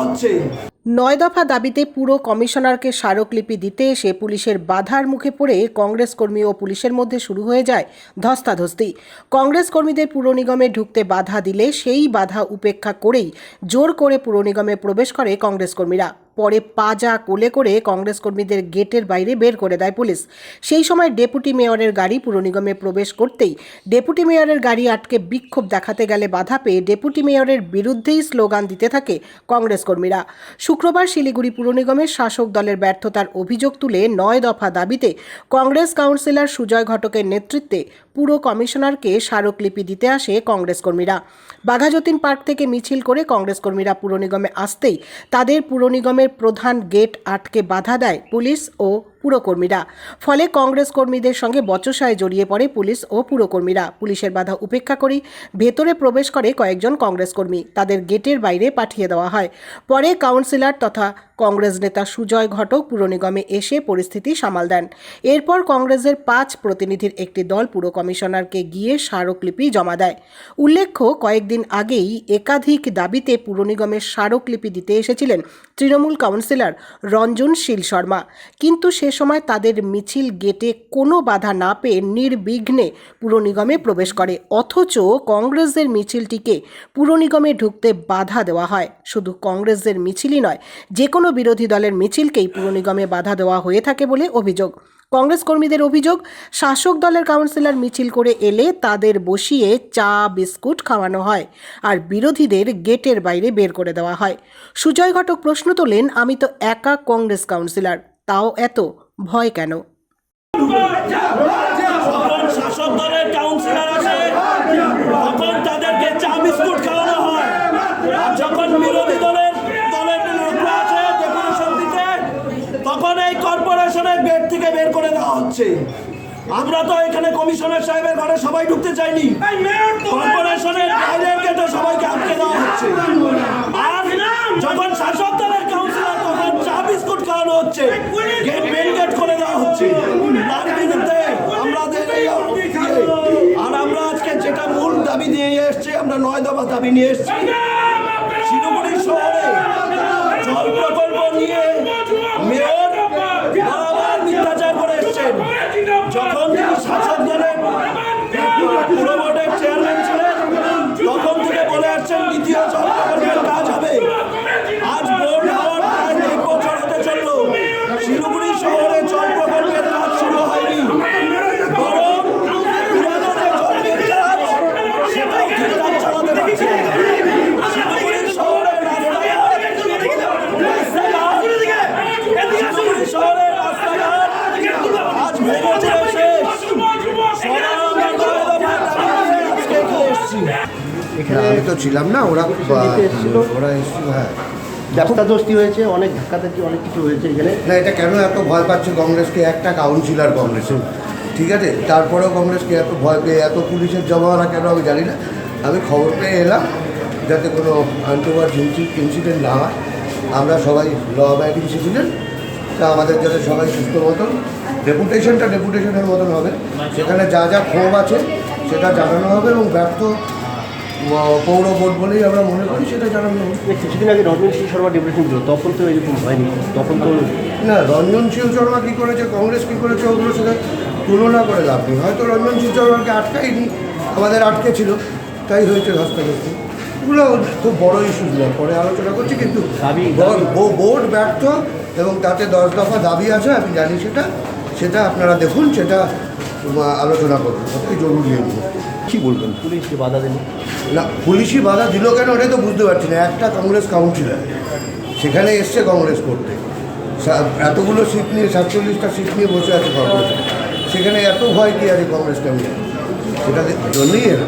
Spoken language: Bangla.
হচ্ছে। নয় দফা দাবিতে পুরো কমিশনারকে স্মারকলিপি দিতে এসে পুলিশের বাধার মুখে পড়ে কংগ্রেস কর্মী ও পুলিশের মধ্যে শুরু হয়ে যায় ধস্তাধস্তি। কংগ্রেস কর্মীদের পুর নিগমে ঢুকতে বাধা দিলে সেই বাধা উপেক্ষা করেই জোর করে পুর নিগমে প্রবেশ করে কংগ্রেস কর্মীরা। পরে পাজা কোলে করে কংগ্রেস কর্মীদের গেটের বাইরে বের করে দেয় পুলিশ। সেই সময় ডেপুটি মেয়রের গাড়ি পুর নিগমে প্রবেশ করতেই ডেপুটি মেয়রের গাড়ি আটকে বিক্ষোভ দেখাতে গেলে বাধা পেয়ে ডেপুটি মেয়রের বিরুদ্ধেই স্লোগান দিতে থাকে কংগ্রেস কর্মীরা। শুক্রবার শিলিগুড়ি পুর নিগমের শাসক দলের ব্যর্থতার অভিযোগ তুলে নয় দফা দাবিতে কংগ্রেস কাউন্সিলর সুজয় ঘটকের নেতৃত্বে পুরো কমিশনারকে স্মারকলিপি দিতে আসে কংগ্রেস কর্মীরা বাঘাযতীন পার্ক থেকে মিছিল করে কংগ্রেস কর্মীরা পুর নিগমে আসতেই তাদের পুর নিগমের প্রধান গেট আটকে বাধা দেয় পুলিশ ও পুরকর্মীরা। ফলে কংগ্রেস কর্মীদের সঙ্গে বচসায় জড়িয়ে পড়ে পুলিশ ও পুরকর্মীরা। পুলিশের বাধা উপেক্ষা করেই ভেতরে প্রবেশ করে কয়েকজন কংগ্রেস কর্মী তাদের গেটের বাইরে পাঠিয়ে দেওয়া হয়। পরে কাউন্সিলর তথা কংগ্রেস নেতা সুজয় ঘটক পুর নিগমে এসে পরিস্থিতি সামাল দেন। এরপর কংগ্রেসের পাঁচ প্রতিনিধির একটি দল পুর কমিশনারকে গিয়ে স্মারকলিপি জমা দেয়। উল্লেখ্য, কয়েকদিন আগেই একাধিক দাবিতে পুর নিগমের স্মারকলিপি দিতে এসেছিলেন তৃণমূল কাউন্সিলর রঞ্জন শীল শর্মা। কিন্তু সে সময় তাদের মিছিল গেটে কোনো বাধা না পেয়ে নির্বিঘ্নে পুর নিগমে প্রবেশ করে। অথচ কংগ্রেসের মিছিলটিকে পুর নিগমে ঢুকতে বাধা দেওয়া হয়। শুধু কংগ্রেসের মিছিলই নয়, যে কোনো বিরোধী দলের মিছিলকেই পুর নিগমে বাধা দেওয়া হয়ে থাকে বলে অভিযোগ। কংগ্রেস কর্মীদের অভিযোগ, শাসক দলের কাউন্সিলর মিছিল করে এলে তাদের বসিয়ে চা, বিস্কুট খাওয়ানো হয় আর বিরোধীদের গেটের বাইরে বের করে দেওয়া হয়। সুজয় ঘটক প্রশ্ন তোলেন, আমি তো একা কংগ্রেস কাউন্সিলর, তাও এত ভয় কেন? থেকে বের করে দেওয়া হচ্ছে। আমরা তো এখানে কমিশনার সাহেবের ঘরে সবাই ঢুকতে চাইনি। কর্পোরেশনের বাইরের গেটে সবাইকে আটকে দেওয়া হচ্ছে। আর যখন শাসক দলের কাউন্সিলর তখন চা বিস্কুট খাওয়ানো হচ্ছে। গেট মেন গেট করে দেওয়া হচ্ছে। তার বিরুদ্ধে আমাদের এই আর আমরা আজকে যেটা মূল দাবি নিয়ে এসেছি আমরা নয় দফা দাবি নিয়ে এসেছি। 귀하잖아. না, আমি তো ছিলাম না ওরা ওরা এসেছিল হ্যাঁ। ব্যবস্থাদোস্তি হয়েছে অনেক ধাক্কাধাক্কি অনেক কিছু হয়েছে এখানে। না এটা কেন এত ভয় পাচ্ছে কংগ্রেসকে? একটা কাউন্সিলর কংগ্রেসের ঠিক আছে? তারপরেও কংগ্রেসকে এত ভয় পেয়ে এত পুলিশের জমানা কেন আমি জানি না। আমি খবর পেয়ে এলাম যাতে কোনো আন্টোভার ইনসিডেন্ট না হয়। আমরা সবাই ল অ্যাবাইডিং সিটিজেন। তা আমাদের যাতে সবাই সুস্থ মতন। ডেপুটেশনটা ডেপুটেশনের মতন হবে। সেখানে যা যা ক্ষোভ আছে সেটা জানানো হবে এবং ব্যর্থ পৌর বোর্ড বলেই আমরা মনে করি সেটা জানানো কিছুদিন আগে রঞ্জন সিং শর্মা ডিপ্রেশন ছিল তখন তো এরকম হয়নি। তখন তো না রঞ্জন সিং শর্মা কী করেছে কংগ্রেস কী করেছে ওগুলোর সাথে তুলনা করে লাভ নেই। হয়তো রঞ্জন সিং শর্মাকে আটকাইনি আমাদের আটকে ছিল তাই হয়েছে ধস্তাধস্তি। এগুলো খুব বড় ইস্যু নয় পরে আলোচনা করছি কিন্তু বোর্ড ব্যর্থ এবং তাতে দশ দফা দাবি আছে আমি জানি সেটা। সেটা আপনারা দেখুন সেটা আলোচনা করব সত্যি জরুরি এগুলো কী বলবেন? পুলিশকে বাধা দিল না পুলিশই বাধা দিল কেন ওটাই তো বুঝতে পারছি না। একটা কংগ্রেস কাউন্সিলার সেখানে এসছে কংগ্রেস করতে। এতগুলো সিট নিয়ে সাতচল্লিশটা সিট নিয়ে বসে আছে কংগ্রেস। সেখানে এত ভয় কি আছে কংগ্রেসটা নিয়ে সেটা জন্যই এরা